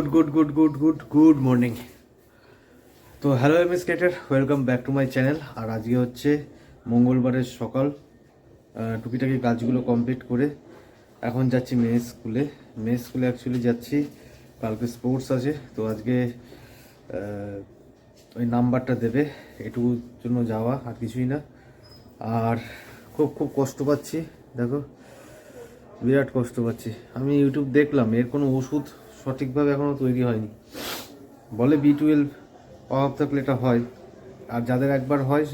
Good good good good good good morning. তো hello M S cater welcome back to my channel. আর আজকে হচ্ছে মঙ্গলবারের সকাল। টুকিটাকি কাজগুলো কমপ্লিট করে এখন যাচ্ছি মেয়ে স্কুলে। মেয়ে স্কুলে অ্যাকচুয়ালি যাচ্ছি, কালকে স্পোর্টস আছে। তো আজকে ওই নাম্বারটা দেবে, এটুকুর জন্য যাওয়া আর কিছুই না। আর খুব খুব কষ্ট পাচ্ছি, দেখো। বিরাট কষ্ট পাচ্ছি। আমি ইউটিউব দেখলাম, এর কোনো ওষুধ সঠিকভাবে এখনও তৈরি হয়নি। বলে বি টুয়েলভ অভাব থাকলে এটা হয়। আর যাদের একবার হয়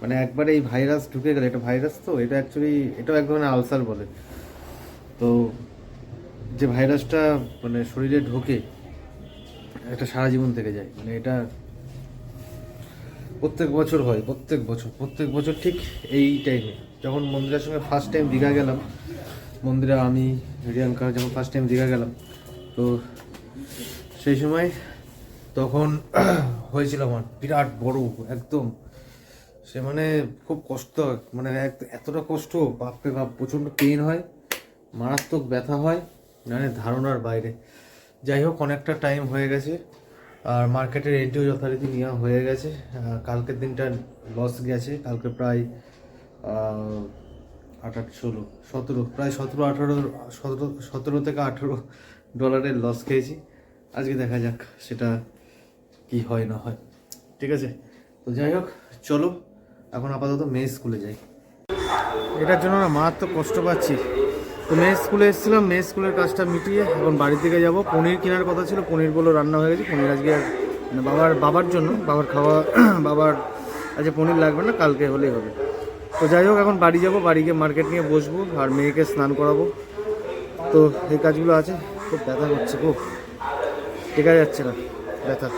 মানে একবার এই ভাইরাস ঢুকে গেলে, এটা ভাইরাস তো, এটা অ্যাকচুয়ালি এটাও এক ধরনের আলসার বলে। তো যে ভাইরাসটা মানে শরীরে ঢোকে, একটা সারা জীবন থেকে যায়। মানে এটা প্রত্যেক বছর হয়, প্রত্যেক বছর প্রত্যেক বছর ঠিক এই টাইমে যখন মন্দিরের সঙ্গে ফার্স্ট টাইম দীঘা গেলাম, মন্দিরে আমি, রিয়াঙ্কা, যখন ফার্স্ট টাইম দীঘা গেলাম, তো সেই সময় তখন হয়েছিল আমার বিরাট বড়, একদম। সে মানে খুব কষ্ট মানে এতটা কষ্ট, বাপরে বাপ, প্রচণ্ড পেন হয়, মারাত্মক ব্যথা হয় মানে ধারণার বাইরে। যাই হোক, অনেকটা টাইম হয়ে গেছে, আর মার্কেটের এন্ট্রিও যথারীতি নেওয়া হয়ে গেছে। কালকের দিনটা লস গেছে, কালকে প্রায় আট ষোলো, সতেরো, প্রায় সতেরো, আঠারো, সতেরো সতেরো থেকে আঠেরো ডলারের লস খেয়েছি। আজকে দেখা যাক সেটা কি হয় না হয়। ঠিক আছে? তো যাই হোক, চলো, এখন আপাতত মেয়ে স্কুলে যাই। এটার জন্য না মারাত্মক কষ্ট পাচ্ছি। তো মেয়ে স্কুলে এসেছিলাম মেয়ে স্কুলের কাজটা মিটিয়ে এখন বাড়ির দিকে যাব। পনির কেনার কথা ছিল পনিরগুলো রান্না হয়ে গেছে। পনির আজকে মানে বাবার বাবার জন্য, বাবার খাওয়া, বাবার আজকে পনির লাগবে না, কালকে হলেই হবে। তো যাই হোক, এখন বাড়ি যাব, বাড়ি গিয়ে মার্কেট নিয়ে বসবো আর মেয়েকে স্নান করাবো। তো এই কাজগুলো আছে, খুব ব্যথা করছে খুব দেখা যাচ্ছে না। ব্যথার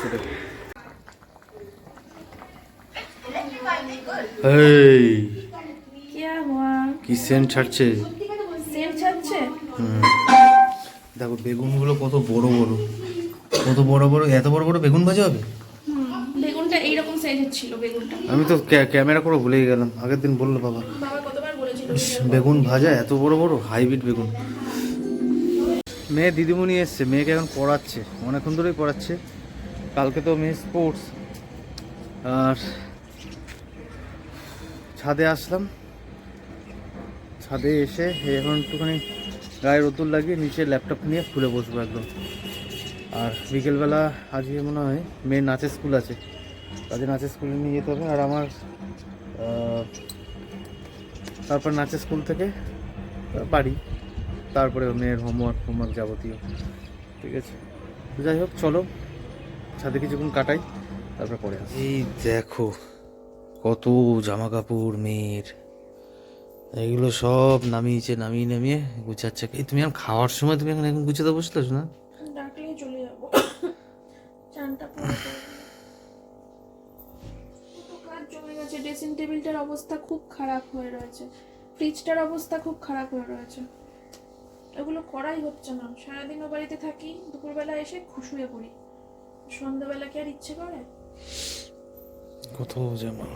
এই। কি সেন্ট ছাড়ছে? দেখো বেগুনগুলো কত বড় বড়। কত বড় বড় এত বড় বড় বেগুন ভাজা হবে? বেগুনটা এইরকম সাইজের ছিল বেগুনটা। আমি তো ক্যামেরা করে ভুলেই গেলাম। আগের দিন বলল বাবা। বেগুন ভাজা এত বড় বড় হাইব্রিড বেগুন। মেয়ে দিদিমণি এসছে, মেয়েকে এখন পড়াচ্ছে, অনেকক্ষণ ধরেই পড়াচ্ছে। কালকে তো মেয়ে স্পোর্টস আর ছাদে আসলাম। ছাদে এসে এখন একটুখানি গায়ে রোদ্দুর লাগিয়ে নিচে ল্যাপটপ নিয়ে খুলে বসবো একদম। আর বিকেলবেলা আজকে মনে হয় মেয়ের নাচের স্কুল আছে। তাদের নাচের স্কুলে নিয়ে যেতে হবে। আর আমার তারপর নাচের স্কুল থেকে বাড়ি। তারপরে মেয়ের হোমওয়ার্ক হোমওয়ার্ক যাবতীয়। ঠিক আছে? তো যাই হোক চলো। ছাদে কিছুক্ষণ কাটাই তারপর পরে আসি। এই দেখো কত জামা কাপড় মেয়ের। এগুলো সব নামিয়েছে নামিয়ে নামিয়ে গুছাচ্ছে। এই তুমি এখন খাওয়ার সময় তুমি এখন এখন গুছাতে বসলে না? ডাকলেই চলে যাব। চানটা জমে গেছে। ড্রেসিং টেবিলটার অবস্থা খুব খারাপ হয়ে রয়েছে। ফ্রিজটার অবস্থা খুব খারাপ হয়ে রয়েছে। এগুলো করাই হচ্ছে না। সারাদিন ও বাড়িতে থাকি, দুপুরবেলা এসে খুশুয়ে পড়ি। সন্ধ্যাবেলা কি আর ইচ্ছে করে? কোথাও যে কি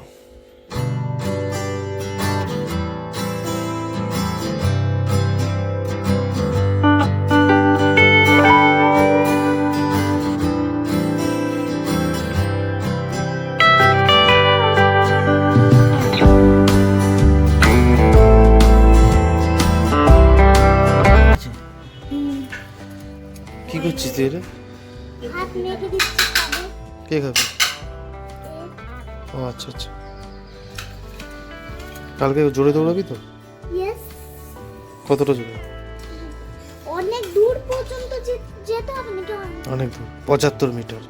কালকে জোরে দৌড়াবি তো? কতটা জোরে? অনেক দূর পর্যন্ত যেতে হবে নাকি অনেক দূর? পঁচাত্তর মিটার।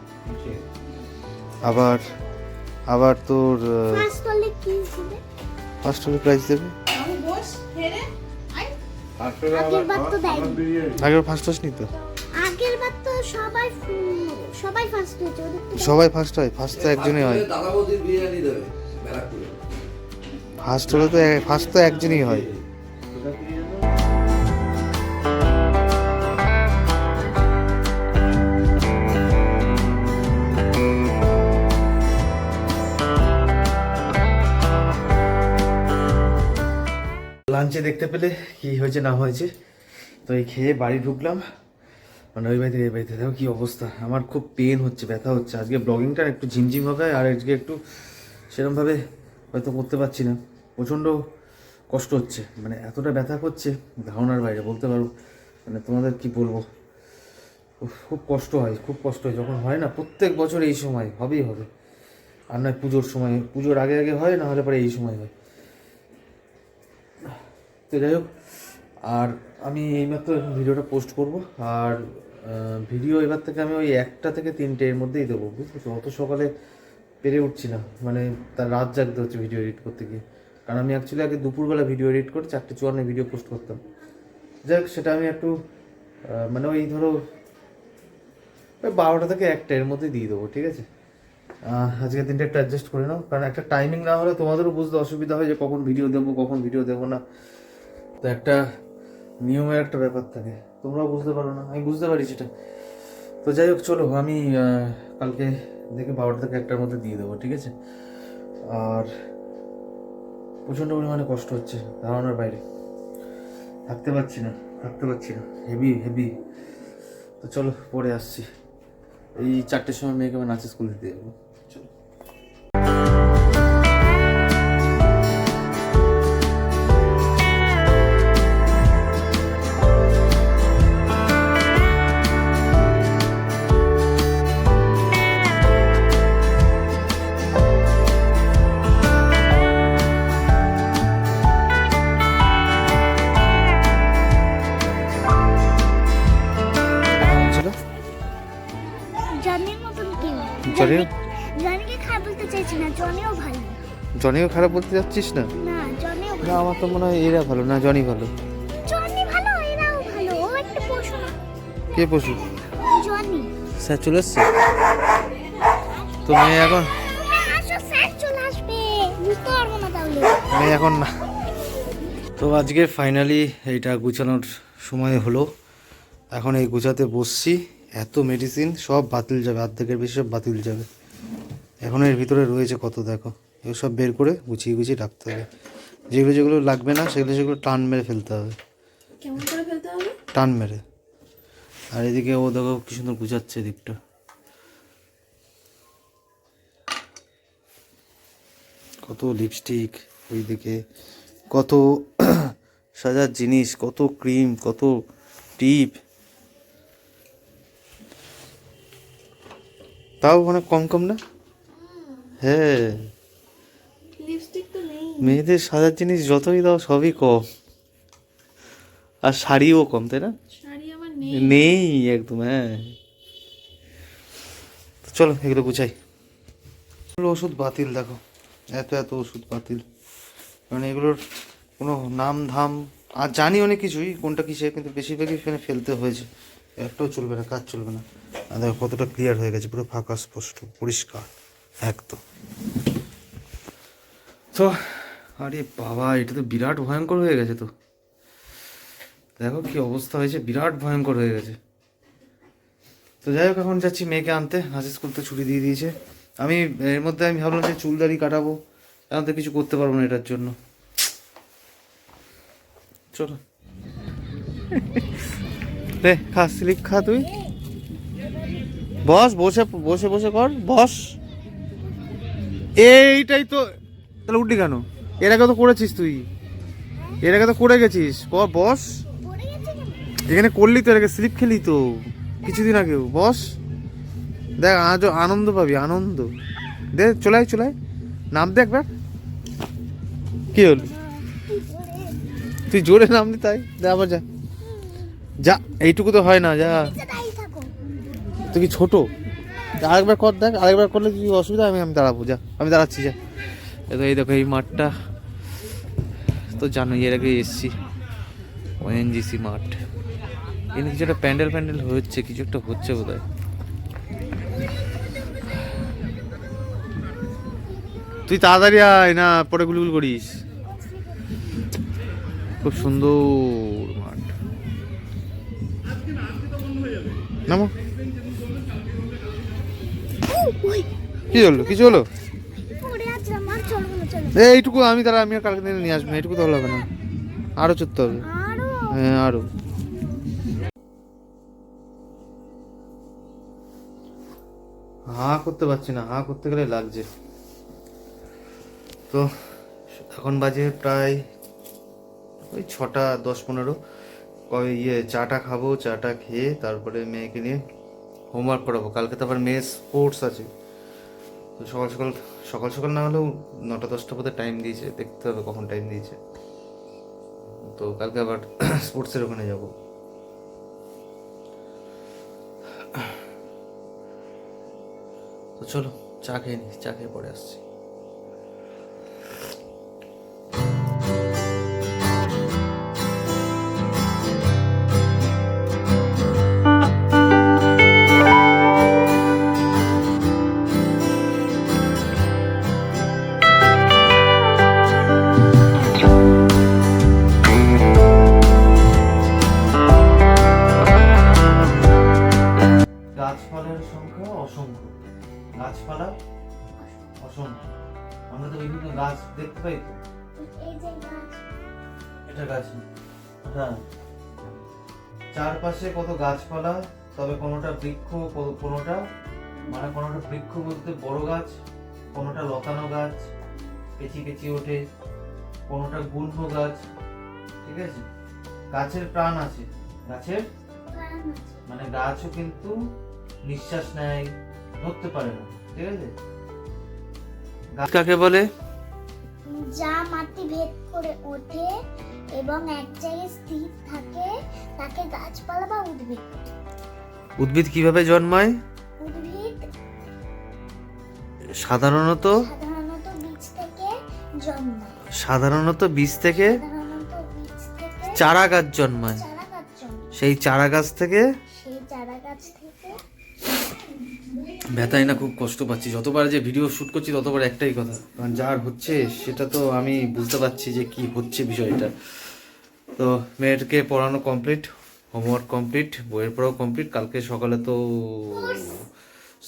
আবার আবার তোর ফার্স্ট হলে কি হবে ফার্স্ট হলে প্রাইজ দেবে। আগের বার তো দেয়নি। আগের ফার্স্ট হসনি তো? আগের বার তো সবাই সবাই ফার্স্ট হয়েছে তো সবাই ফার্স্ট হয় ফার্স্ট তো একজনই হয়। দাদা বৌদির বিরিয়ানি দেবে ব্যারাকপুরে। ফার্স্ট হলে তো ফার্স্ট তো একজনই হয়। লাঞ্চে দেখতে পেলে কি হয়েছে, না হয়েছে। তো এই খেয়ে বাড়ি ঢুকলাম। মানে ওই বাড়িতে, এই বাড়িতে দেখো কি অবস্থা। আমার খুব পেন হচ্ছে, ব্যথা হচ্ছে। আজকে ব্লগিংটা একটু ঝিমঝিম হবে, আর আজকে একটু সেরকমভাবে হয়তো করতে পারছি না। প্রচণ্ড কষ্ট হচ্ছে। মানে এতটা ব্যথা করছে, ধারণার বাইরে, বলতে পারো। মানে তোমাদের কি বলব? খুব কষ্ট হয়, খুব কষ্ট হয়। যখন হয় না, প্রত্যেক বছর এই সময়, হবেই হবে। আর নয়, পুজোর সময়, পুজোর আগে আগে হয়, না হলে পরে এই সময় হয়। তো যাই হোক, আর আমি এইমাত্র ভিডিওটা পোস্ট করব। আর ভিডিও এবার থেকে আমি ওই একটা থেকে তিনটে এর মধ্যেই দেবো বুঝতেছো অত সকালে পেরে উঠছি না। মানে তার রাত জাগতে হচ্ছে ভিডিও এডিট করতে গিয়ে। কারণ আমি অ্যাকচুয়ালি আগে দুপুরবেলা ভিডিও এডিট করে চারটে চুয়ান্ন ভিডিও পোস্ট করতাম। যাই হোক সেটা আমি একটু মানে ওই ধরো, ওই বারোটা থেকে একটা, এর মধ্যে দিয়ে দেবো, ঠিক আছে? আজকের দিনটা একটু অ্যাডজাস্ট করে নাও, কারণ একটা টাইমিং না হলে তোমাদেরও বুঝতে অসুবিধা হয় যে কখন ভিডিও দেবো, কখন ভিডিও দেবো না। তো একটা নিয়মের একটা ব্যাপার থাকে, তোমরাও বুঝতে পারো না, আমি বুঝতে পারি সেটা। তো যাই হোক, চলো, আমি কালকে দেখে বারোটা থেকে একটার মধ্যে দিয়ে দেবো, ঠিক আছে? আর প্রচণ্ড পরিমাণে কষ্ট হচ্ছে ধারণার বাইরে। থাকতে পারছি না, থাকতে পারছি না। হেভি হেভি তো চলো, পরে আসছি। এই চারটের সময় মেয়েকে আমি নাচের স্কুল দিতে যাব। জনিও খারাপ বলতে যাচ্ছিস না? না জনিও না আমার তো মনে হয় এরা ভালো না জনি ভালো। জনি ভালো এরাও ভালো ও একটা পশু না। কে পশু? জনি। স্যার চলে এসছে? তো মেয়ে এখন? মেয়ে এখন না। তো আজকে ফাইনালি এইটা গুছানোর সময় হলো। এখন এই গুছাতে বসছি। এত মেডিসিন সব বাতিল যাবে অর্ধেকের বেশি সব বাতিল যাবে। এখন এর ভিতরে রয়েছে কত দেখো। এগুলো সব বের করে গুছিয়ে গুছিয়ে রাখতে হবে। যেগুলো যেগুলো লাগবে না সেগুলো সেগুলো টান মেরে ফেলতে হবে। কেমন করে ফেলতে হবে? টান মেরে। আর এদিকে ও দেখো কি সুন্দর গুছাচ্ছে এদিকটা। কত লিপস্টিক ওইদিকে। কত সাজার জিনিস কত ক্রিম কত টিপ তাও অনেক কম কম না? হ্যাঁ। মেয়েদের সাজার জিনিস যতই দাও সবই কম। আর শাড়িও কম তাই না? নেই। একদম হ্যাঁ। তো চলো এগুলো গুছাই। ওষুধ বাতিল দেখো। এত এত ওষুধ বাতিল। মানে এগুলোর কোনো নাম ধাম আর জানি অনেক কিছুই কোনটা কিসে কিন্তু বেশিরভাগই এখানে ফেলতে হয়েছে। একটাও চলবে না কাজ চলবে না। আর দেখো কতটা ক্লিয়ার হয়ে গেছে পুরো ফাঁকা স্পষ্ট পরিষ্কার একদম। তো আরে বাবা, এটা তো বিরাট ভয়ঙ্কর হয়ে গেছে তো। দেখো কি অবস্থা হয়েছে, বিরাট ভয়ঙ্কর হয়ে গেছে। তো যাই হোক, এখন যাচ্ছি মেয়েকে আনতে। হাসি স্কুল তো ছুটি দিয়ে দিয়েছে। আমি, এর মধ্যে আমি ভাবলাম যে চুল দাড়ি কাটাবো। এখন তো কিছু করতে পারব না এটার জন্য। চলো। রে খা, স্লিপ খা তুই। বস, বসে বসে বসে কর। বস। এইটাই তো, তাহলে উঠলি কেন? এর আগে তো করেছিস তুই। এর আগে তো করে গেছিস। বস। এখানে করলি তো, এর আগে স্লিপ খেলি তো, কিছুদিন আগেও। বস, দেখ, আজ আনন্দ পাবি, আনন্দ। দে চলাই চলাই নাম দে একবার। কি হলো? তুই জোরে নামলি তাই। দে, আবার যা। যা, এইটুকু তো হয় না, যা। তুই কি ছোট? আরেকবার কর, দেখ, আরেকবার করলে তুই অসুবিধা আমি আমি দাঁড়াবো, যা। আমি দাঁড়াচ্ছি, যা। এই দেখো এই মাঠটা। তো জানোই এর আগে এসছি। ওএনজিসি মাঠ। এখানে কিছু একটা প্যান্ডেল প্যান্ডেল হচ্ছে কিছু একটা হচ্ছে বোধ তুই তাড়াতাড়ি আয় না পরে গুলগুল করিস। খুব সুন্দর মাঠ। নামো। কি হলো? কিছু হলো? এইটুকু আমি তারা আমি কালকে দিনে নিয়ে আসব এইটুকু তো হবে না। আরও চড়তে হবে। হ্যাঁ আরও হাঁ করতে পারছি না হাঁ করতে গেলে লাগছে। তো এখন বাজে প্রায় ওই ছটা দশ পনেরো। কবে ইয়ে চাটা খাব চাটা খেয়ে তারপরে মেয়েকে নিয়ে হোমওয়ার্ক করাবো। কালকে তো আবার মেয়ে স্পোর্টস আছে। তো সকাল সকাল সকাল সকাল না হলেও নটা দশটা পথে টাইম দিয়েছে, দেখতে হবে কখন টাইম দিয়েছে। তো কালকে আবার স্পোর্টসের ওখানে যাব। তো চলো, চা খেয়ে নি, চা খেয়ে পরে আসছি। অসংখ্য। গাছপালা অসংখ্য। আমরা তো বিভিন্ন গাছ দেখতে পাই তো। এটা গাছ হ্যাঁ। চারপাশে কত গাছপালা তবে কোনোটা বৃক্ষ কোনোটা মানে কোনোটা বৃক্ষ বলতে বড় গাছ কোনোটা লতানো গাছ পেঁচি পেঁচি ওঠে কোনোটা গুল্ম গাছ ঠিক আছে? গাছের প্রাণ আছে। গাছের? মানে গাছও কিন্তু নিঃশ্বাস নেয় নড়তে পারে না ঠিক আছে? গাছ কাকে বলে? যা মাটি ভেদ করে ওঠে এবং এক জায়গায় স্থির থাকে তাকে গাছপালা বা উদ্ভিদ উদ্ভিদ কীভাবে জন্মায়? উদ্ভিদ সাধারণত? সাধারণত বীজ থেকে জন্মায়। সাধারণত বীজ থেকে? সাধারণত বীজ থেকে চারা গাছ জন্মায়। চারা গাছ জন্মায়। সেই চারা গাছ থেকে সেই চারা গাছ থেকে ব্যথায় না খুব কষ্ট পাচ্ছি। যতবার যে ভিডিও শ্যুট করছি ততবার একটাই কথা। কারণ যার হচ্ছে সেটা তো আমি বুঝতে পারছি যে কি হচ্ছে বিষয়টা। তো মেয়েরকে পড়ানো কমপ্লিট হোমওয়ার্ক কমপ্লিট বইয়ের পড়াও কমপ্লিট কালকে সকালে তো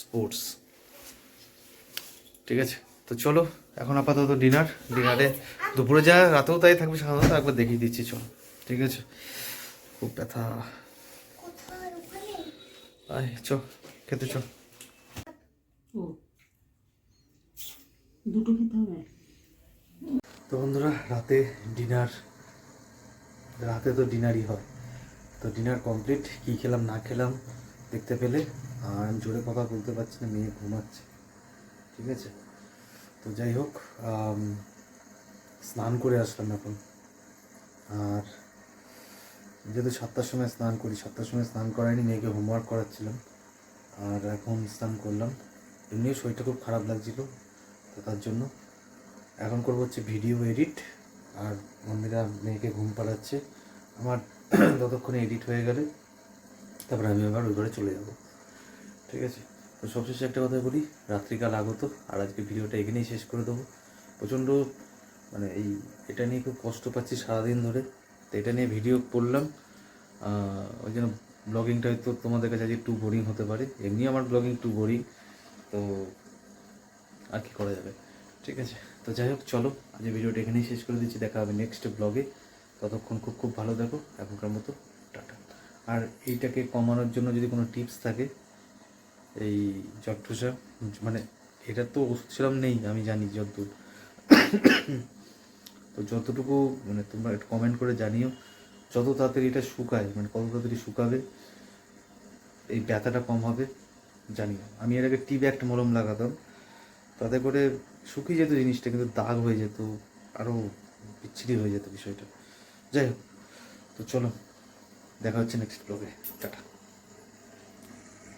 স্পোর্টস ঠিক আছে? তো চলো এখন আপাতত ডিনার ডিনারে দুপুরে যা রাতেও তাই থাকবে সাধারণত একবার দেখিয়ে দিচ্ছি চলো। ঠিক আছে? খুব ব্যথা। আয় চ খেতে চ দুটো খেতে হবে? তো বন্ধুরা, রাতে ডিনার, রাতে তো ডিনারই হয়। তো ডিনার কমপ্লিট, কী খেলাম, না খেলাম দেখতে পেলে। আর জোরে কথা বলতে পারছি না, মেয়ে ঘুমাচ্ছে। ঠিক আছে? তো যাই হোক স্নান করে আসলাম এখন। আর যেহেতু সাতটার সময় স্নান করি, সাতটার সময় স্নান করাইনি মেয়েকে হোমওয়ার্ক করাচ্ছিলাম। আর এখন স্নান করলাম। এমনিও শরীরটা খুব খারাপ লাগছিল, তো তার জন্য। এখন করব হচ্ছে ভিডিও এডিট, আর মন্দিরা মেয়েকে ঘুম পাড়াচ্ছে। আমার ততক্ষণে এডিট হয়ে গেলে, তারপরে আমি আবার ওই ঘরে চলে যাব। ঠিক আছে? তো সবশেষে একটা কথা বলি, রাত্রিকাল আগত, আর আজকে ভিডিওটা এখানেই শেষ করে দেবো। প্রচণ্ড মানে এই, এটা নিয়ে খুব কষ্ট পাচ্ছি সারাদিন ধরে। তো এটা নিয়ে ভিডিও করলাম। ওই জন্য ব্লগিংটা হয়তো তোমাদের কাছে আজকে একটু বোরিং হতে পারে। এমনি আমার ব্লগিং টু বোরিং তো আর কি করা যাবে? ঠিক আছে। তো যাই হোক, চলো আজ ভিডিওটা এখানেই শেষ করে দিচ্ছি। দেখা হবে নেক্সট ব্লগে ততক্ষণ খুব খুব ভালো দেখো এখনকার মতো টাটা। আর এইটাকে কমানোর জন্য যদি কোনো টিপস থাকে, এই জট্টুসা মানে এটা তো ওষুধ সেরম নেই, আমি জানি যতদূর তো যতটুকু মানে তোমরা কমেন্ট করে জানিও, যত তাড়াতাড়ি এটা শুকায় মানে কত তাড়াতাড়ি শুকাবে, এই ব্যথাটা কম হবে। জানিও আমি এর আগে টিভি একটা মলম লাগাতাম। তাতে করে শুকিয়ে যেত জিনিসটা, কিন্তু দাগ হয়ে যেত আরও বিচ্ছিরি হয়ে যেত বিষয়টা। যাই হোক, তো চলো, দেখা হচ্ছে নেক্সট ব্লগে টাটা।